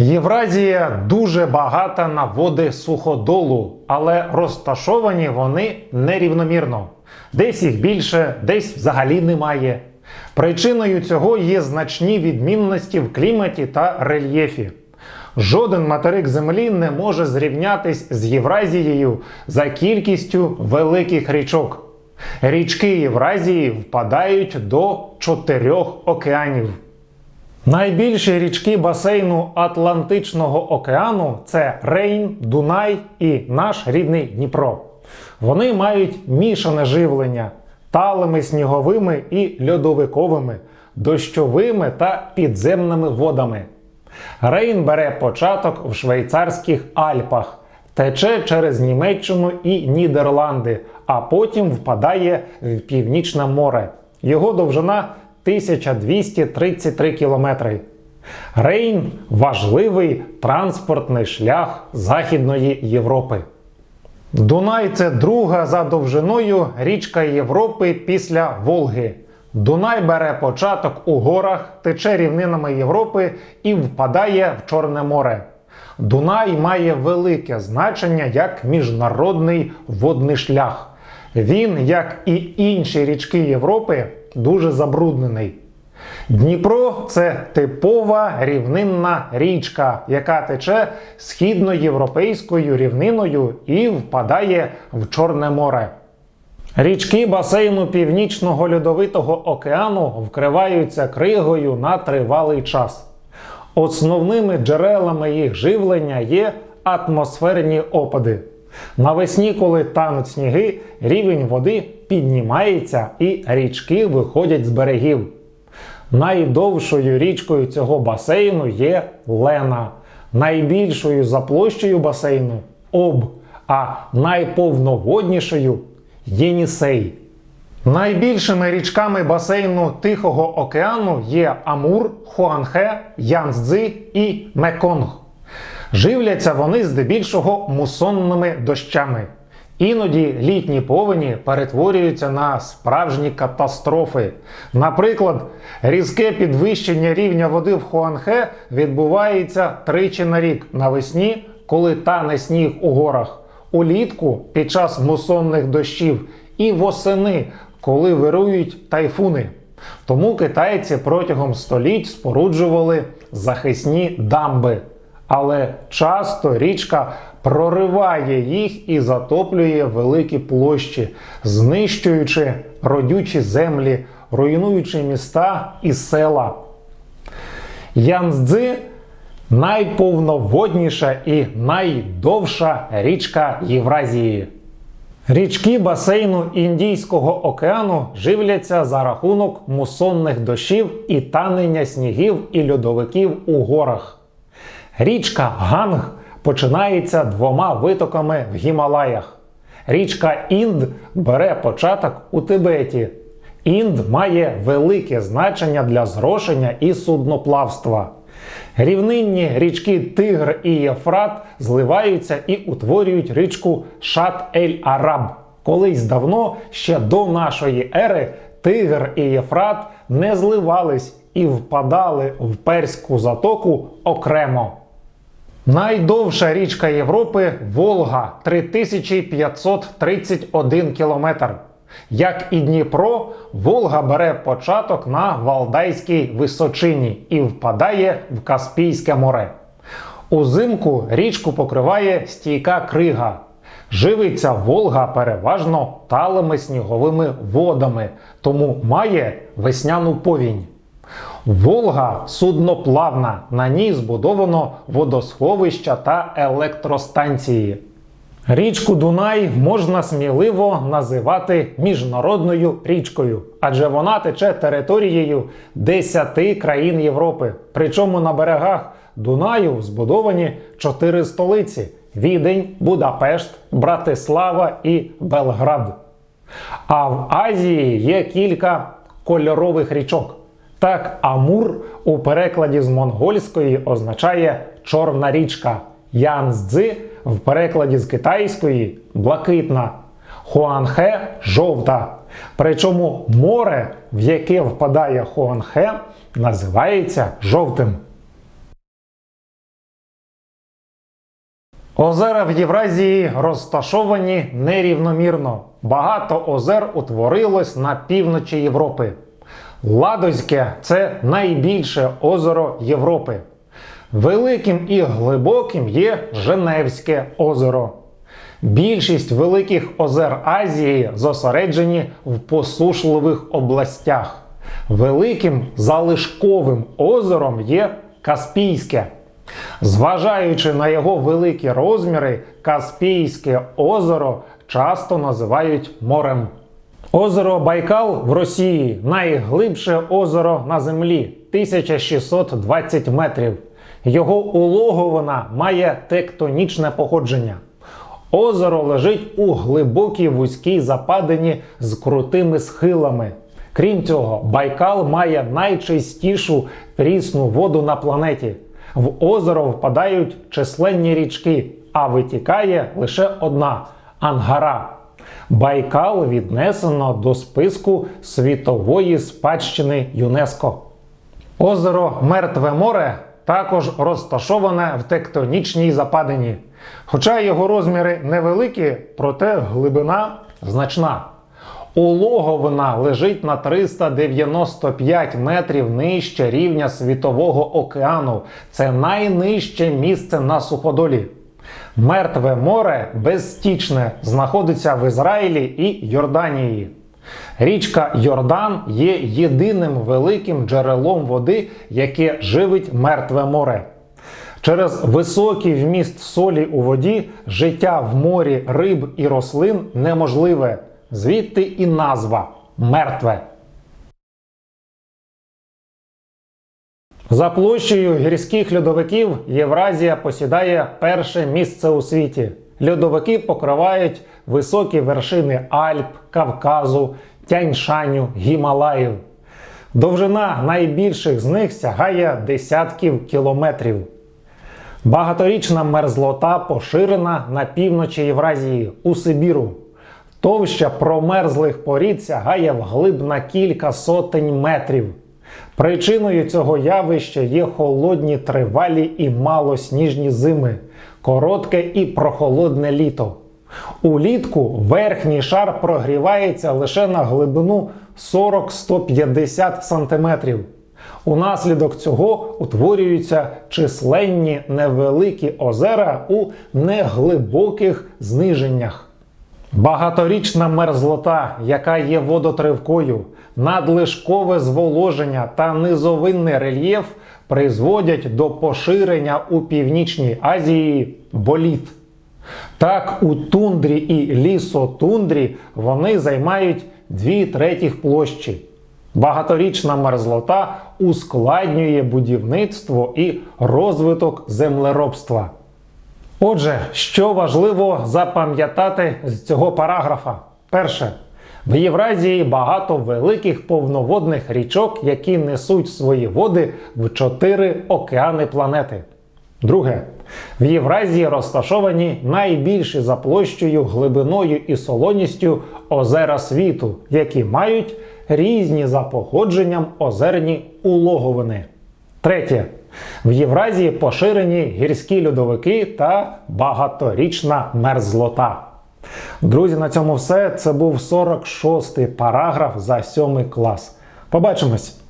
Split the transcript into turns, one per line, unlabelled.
Євразія дуже багата на води суходолу, але розташовані вони нерівномірно. Десь їх більше, десь взагалі немає. Причиною цього є значні відмінності в кліматі та рельєфі. Жоден материк Землі не може зрівнятись з Євразією за кількістю великих річок. Річки Євразії впадають до чотирьох океанів. Найбільші річки басейну Атлантичного океану це Рейн, Дунай і наш рідний Дніпро. Вони мають мішане живлення талими сніговими і льодовиковими, дощовими та підземними водами. Рейн бере початок в швейцарських Альпах, тече через Німеччину і Нідерланди, а потім впадає в Північне море. Його довжина 1233 кілометри. Рейн важливий транспортний шлях Західної Європи. Дунай це друга за довжиною річка Європи після Волги. Дунай бере початок у горах, тече рівнинами Європи і впадає в Чорне море. Дунай має велике значення як міжнародний водний шлях. Він, як і інші річки Європи, дуже забруднений. Дніпро це типова рівнинна річка, яка тече східноєвропейською рівниною і впадає в Чорне море. Річки басейну Північного Льодовитого океану вкриваються кригою на тривалий час. Основними джерелами їх живлення є атмосферні опади. Навесні, коли тануть сніги, рівень води піднімається і річки виходять з берегів. Найдовшою річкою цього басейну є Лена, найбільшою за площею басейну Об, а найповноводнішою Єнісей. Найбільшими річками басейну Тихого океану є Амур, Хуанхе, Янцзи і Меконг. Живляться вони здебільшого мусонними дощами. Іноді літні повені перетворюються на справжні катастрофи. Наприклад, різке підвищення рівня води в Хуанхе відбувається тричі на рік навесні, коли тане сніг у горах, улітку під час мусонних дощів і восени, коли вирують тайфуни. Тому китайці протягом століть споруджували захисні дамби. Але часто річка прориває їх і затоплює великі площі, знищуючи родючі землі, руйнуючи міста і села. Янцзи найповноводніша і найдовша річка Євразії. Річки басейну Індійського океану живляться за рахунок мусонних дощів і танення снігів і льодовиків у горах. Річка Ганг починається двома витоками в Гімалаях. Річка Інд бере початок у Тибеті. Інд має велике значення для зрошення і судноплавства. Рівнинні річки Тигр і Єфрат зливаються і утворюють річку Шат-ель-Араб. Колись давно, ще до нашої ери, Тигр і Єфрат не зливались і впадали в Перську затоку окремо. Найдовша річка Європи Волга 3531 кілометр. Як і Дніпро, Волга бере початок на Валдайській височині і впадає в Каспійське море. Узимку річку покриває стійка крига. Живиться Волга переважно талими сніговими водами, тому має весняну повінь. Волга судноплавна, на ній збудовано водосховища та електростанції. Річку Дунай можна сміливо називати міжнародною річкою, адже вона тече територією 10 країн Європи. Причому на берегах Дунаю збудовані чотири столиці: Відень, Будапешт, Братислава і Белград. А в Азії є кілька кольорових річок. Так, Амур у перекладі з монгольської означає чорна річка. Янцзи в перекладі з китайської блакитна, Хуанхе жовта. Причому море, в яке впадає Хуанхе, називається жовтим. Озера в Євразії розташовані нерівномірно. Багато озер утворилось на півночі Європи. Ладозьке це найбільше озеро Європи. Великим і глибоким є Женевське озеро. Більшість великих озер Азії зосереджені в посушливих областях. Великим залишковим озером є Каспійське. Зважаючи на його великі розміри, Каспійське озеро часто називають морем. Озеро Байкал в Росії найглибше озеро на землі 1620 метрів. Його улоговина має тектонічне походження. Озеро лежить у глибокій вузькій западині з крутими схилами. Крім цього, Байкал має найчистішу прісну воду на планеті. В озеро впадають численні річки, а витікає лише одна Ангара. Байкал віднесено до списку світової спадщини ЮНЕСКО. Озеро Мертве море також розташоване в тектонічній западині. Хоча його розміри невеликі, проте глибина значна. Улоговина лежить на 395 метрів нижче рівня Світового океану. Це найнижче місце на суходолі. Мертве море безстічне знаходиться в Ізраїлі і Йорданії. Річка Йордан є єдиним великим джерелом води, яке живить мертве море. Через високий вміст солі у воді життя в морі риб і рослин неможливе. Звідти і назва мертве. За площею гірських льодовиків Євразія посідає перше місце у світі. Льодовики покривають високі вершини Альп, Кавказу, Тяньшаню, Гімалаїв. Довжина найбільших з них сягає десятків кілометрів. Багаторічна мерзлота поширена на півночі Євразії у Сибіру. Товща промерзлих порід сягає вглиб на кілька сотень метрів. Причиною цього явища є холодні тривалі і малосніжні зими, коротке і прохолодне літо. Улітку верхній шар прогрівається лише на глибину 40-150 см. Унаслідок цього утворюються численні невеликі озера у неглибоких зниженнях. Багаторічна мерзлота, яка є водотривкою, надлишкове зволоження та низовинний рельєф призводять до поширення у Північній Азії боліт. Так, у тундрі і лісотундрі вони займають дві третіх площі. Багаторічна мерзлота ускладнює будівництво і розвиток землеробства. Отже, що важливо запам'ятати з цього параграфа? Перше. В Євразії багато великих повноводних річок, які несуть свої води в чотири океани планети. Друге. В Євразії розташовані найбільші за площею, глибиною і солоністю озера світу, які мають різні за походженням озерні улоговини. Третє. В Євразії поширені гірські льодовики та багаторічна мерзлота. Друзі, на цьому все. Це був 46-й параграф за 7 клас. Побачимось!